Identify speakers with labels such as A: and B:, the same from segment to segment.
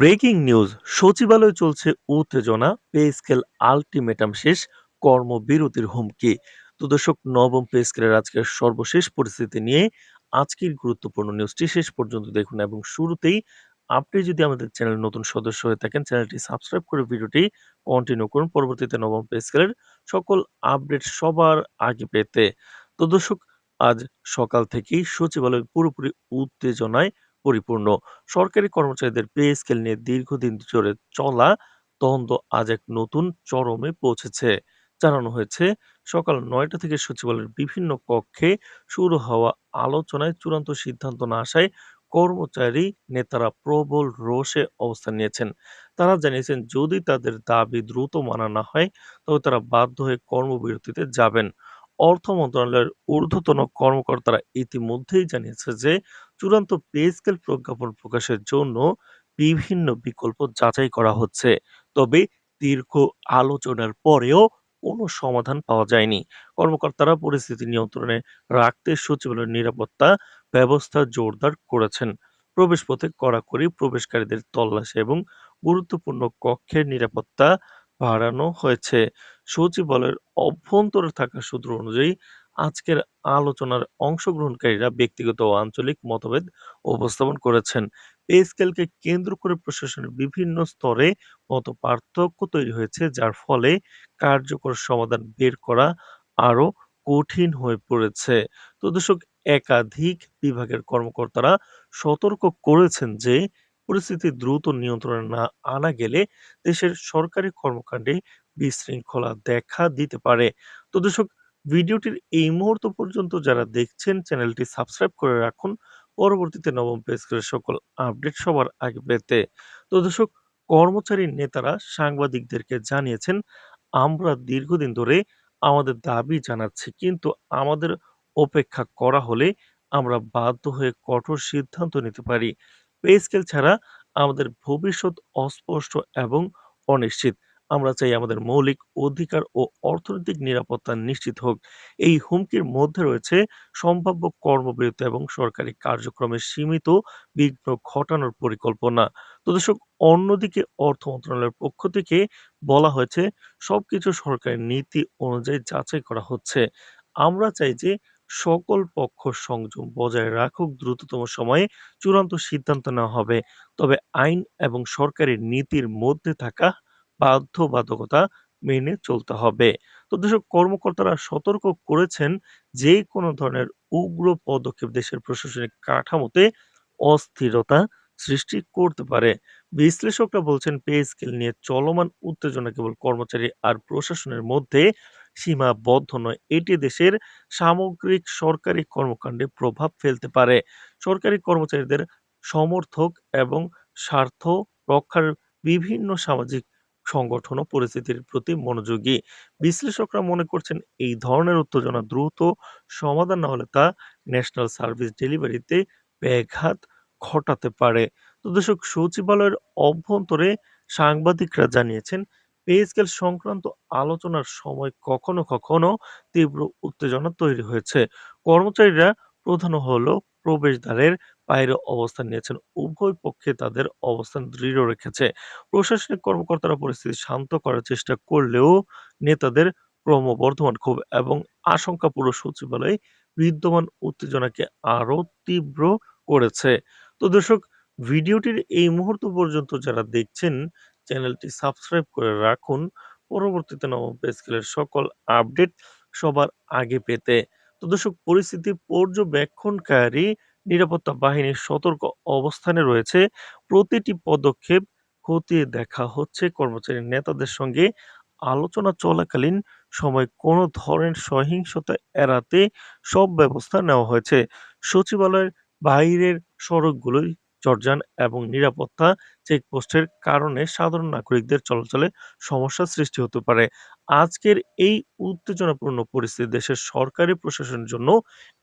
A: Breaking news, সচিবালয়ে চলছে উত্তেজনা, পে স্কেল আলটিমেটাম শেষ, কর্মবিরতির হুমকি। তো দর্শক, নবম পে স্কেলের আজকের সর্বশেষ পরিস্থিতি নিয়ে আজকের গুরুত্বপূর্ণ নিউজটি শেষ পর্যন্ত দেখুন এবং শুরুতেই আপনি যদি আমাদের চ্যানেল নতুন সদস্য হয়ে থাকেন, চ্যানেলটি সাবস্ক্রাইব করে ভিডিওটি কন্টিনিউ করুন। পরবর্তীতে নবম পে স্কেলের সকল আপডেট সবার আগে পেতে। তো দর্শক, আজ সকাল থেকেই সচিবালয় পুরোপুরি উত্তেজনায় পরিপূর্ণ। সরকারি কর্মচারীদের পে স্কেল নিয়ে দীর্ঘদিন ধরে চলা দ্বন্দ্ব আজ এক নতুন চরমে পৌঁছেছে। জানানো হয়েছে, সকাল নয়টা থেকে সচিবালয়ের বিভিন্ন কক্ষে শুরু হওয়া আলোচনায় চূড়ান্ত সিদ্ধান্ত না আসায় কর্মচারী নেতারা প্রবল রোষে অবস্থান নিয়েছেন। তারা জানিয়েছেন, যদি তাদের দাবি দ্রুত মানা না হয়, তবে তারা বাধ্য হয়ে কর্মবিরতিতে যাবেন। অর্থ মন্ত্রণালয়ের ঊর্ধ্বতন কর্মকর্তারা ইতিমধ্যেই জানিয়েছে যে চূড়ান্ত পে স্কেল প্রজ্ঞাপন প্রকাশের জন্য বিভিন্ন বিকল্প যাচাই করা হচ্ছে। তবে দীর্ঘ আলোচনার পরেও কোনো সমাধান পাওয়া যায়নি। কর্মকর্তারা পরিস্থিতি নিয়ন্ত্রণে রাখতে সচিবালয়ের নিরাপত্তা ব্যবস্থা জোরদার করেছেন। প্রবেশপথে কড়াকড়ি প্রবেশকারীদের তল্লাশি এবং গুরুত্বপূর্ণ কক্ষের নিরাপত্তা বাড়ানো হয়েছে। সচিবালয়ের অভ্যন্তরে থাকা সূত্র অনুযায়ী আজকের আলোচনার অংশগ্রহণকারীরা ব্যক্তিগত ও আঞ্চলিক মতভেদ উপস্থাপন করেছেন। পে স্কেলকে কেন্দ্র করে প্রশাসনের বিভিন্ন স্তরে মত পার্থক্য তৈরি হয়েছে, যার ফলে কার্যকর সমাধান বের করা আরও কঠিন হয়ে পড়েছে। তো দর্শক, একাধিক বিভাগের কর্মকর্তারা সতর্ক করেছেন যে, পরিস্থিতি দ্রুত নিয়ন্ত্রণে না আনা গেলে দেশের সরকারি কর্মকাণ্ডে বিশৃঙ্খলা দেখা দিতে পারে। তো দর্শক ভিডিওটির এই মুহূর্ত পর্যন্ত যারা দেখছেন, চ্যানেলটি সাবস্ক্রাইব করে রাখুন। পরবর্তীতে নবম পে সকল আপডেট সবার আগে পেতে। তো দর্শক, কর্মচারী নেতারা সাংবাদিকদেরকে জানিয়েছেন, আমরা দীর্ঘদিন ধরে আমাদের দাবি জানাচ্ছি, কিন্তু আমাদের অপেক্ষা করা হলে আমরা বাধ্য হয়ে কঠোর সিদ্ধান্ত নিতে পারি। পে স্কেল ছাড়া আমাদের ভবিষ্যৎ অস্পষ্ট এবং অনিশ্চিত। আমরা চাই আমাদের মৌলিক অধিকার ও অর্থনৈতিক নিরাপত্তা নিশ্চিত হোক। এই হুমকির মধ্যে রয়েছে সম্ভাব্য কর্মবিরতি এবং সরকারি কার্যক্রমে সীমিত বিঘ্ন ঘটানোর পরিকল্পনা। তো দর্শক, অন্যদিকে অর্থ মন্ত্রণালয়ের পক্ষ থেকে বলা হয়েছে, সবকিছু সরকারের নীতি অনুযায়ী যাচাই করা হচ্ছে। আমরা চাই যে সকল পক্ষ সংযম বজায় রাখুক, দ্রুততম সময়ে চূড়ান্ত সিদ্ধান্ত নেওয়া হবে। তবে আইন এবং সরকারি নীতির মধ্যে থাকা বাধ্যবাধকতা মেনে চলতে হবে। তো দেশের কর্মকর্তারা সতর্ক করেছেন যে কোনো ধরনের উগ্র পদক্ষেপ দেশের প্রশাসনিক কাঠামোতে অস্থিরতা সৃষ্টি করতে পারে। বিশ্লেষকরা বলছেন, পে স্কেল নিয়ে চলমান উত্তেজনা কেবল কর্মচারী আর প্রশাসনের মধ্যে সীমাবদ্ধ নয়, এটি দেশের সামগ্রিক সরকারি কর্মকাণ্ডে প্রভাব ফেলতে পারে। সরকারি কর্মচারীদের সমর্থক এবং স্বার্থ রক্ষার বিভিন্ন সামাজিক সংগঠন ও পরিস্থিতির প্রতি মনোযোগী বিশ্লেষকরা মনে করছেন এই ধরনের উত্তেজনা দ্রুত সমাধান না হলে তা ন্যাশনাল সার্ভিস ডেলিভারিতে ব্যাঘাত ঘটাতে পারে। তো দর্শক, সচিবালয়ের অভ্যন্তরে সাংবাদিকরা জানিয়েছেন, পে স্কেল সংক্রান্ত আলোচনার সময় কখনো কখনো তীব্র উত্তেজনা তৈরি হয়েছে। কর্মচারীরা প্রধান হলো প্রবেশদ্বারের বাইরে অবস্থান নিয়েছেন। উভয় পক্ষে তাদের অবস্থান দৃঢ় রেখেছে। প্রশাসনিক কর্মকর্তারা পরিস্থিতি শান্ত করার চেষ্টা করলেও নেতাদের ক্রমবর্ধমান ক্ষোভ এবং আশঙ্কা পুরো সচিবালয়ে বিদ্যমান উত্তেজনাকে আরও তীব্র করেছে। তো দর্শক, ভিডিওটির এই মুহূর্ত পর্যন্ত যারা দেখছেন, চ্যানেলটি সাবস্ক্রাইব করে রাখুন। পরবর্তীতে নবম সকল আপডেট সবার আগে পেতে। তো দর্শক, পরিস্থিতি পর্যবেক্ষণকারী নিরাপত্তা বাহিনীর সতর্ক অবস্থানে রয়েছে। প্রতিটি পদক্ষেপ খতিয়ে দেখা হচ্ছে। কর্মচারী নেতাদের সঙ্গে আলোচনা চলাকালীন সময় কোনো ধরনের সহিংসতা এড়াতে সব ব্যবস্থা নেওয়া হয়েছে। সচিবালয়ের বাইরের সড়কগুলোই চরযান এবং নিরাপত্তা চেকপোস্টের কারণে সাধারণ নাগরিকদের চলাচলে সমস্যার সৃষ্টি হতে পারে। আজকের এই উত্তেজনাপূর্ণ পরিস্থিতি দেশের সরকারি প্রশাসনের জন্য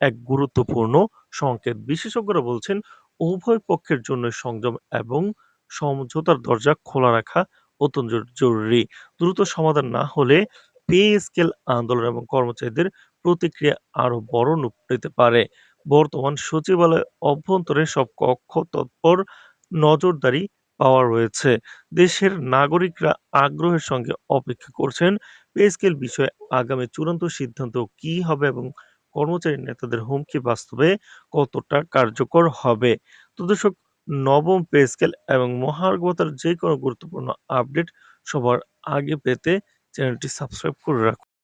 A: এক গুরুত্বপূর্ণ সংকেত। বিশেষজ্ঞরা বলছেন, উভয় পক্ষের জন্য সংযম এবং সমঝোতার দরজা খোলা রাখা অত্যন্ত জরুরি। দ্রুত সমাধান না হলে পে স্কেল আন্দোলন এবং কর্মচারীদের প্রতিক্রিয়া আরও বড় নিতে পারে। বর্তমান সচিবালয় অভ্যন্তরে সব কক্ষ তৎপর নজরদারি পাওয়া রয়েছে। দেশের নাগরিকরা আগ্রহের সঙ্গে অপেক্ষা করছেন পে স্কেল বিষয়ে আগামী চূড়ান্ত সিদ্ধান্ত কী হবে এবং কর্মচারী নেতাদের হুমকি বাস্তবে কতটা কার্যকর হবে। তো দর্শক, নবম পে স্কেল এবং মহার্ঘ যে কোনো গুরুত্বপূর্ণ আপডেট সবার আগে পেতে চ্যানেলটি সাবস্ক্রাইব করে রাখুন।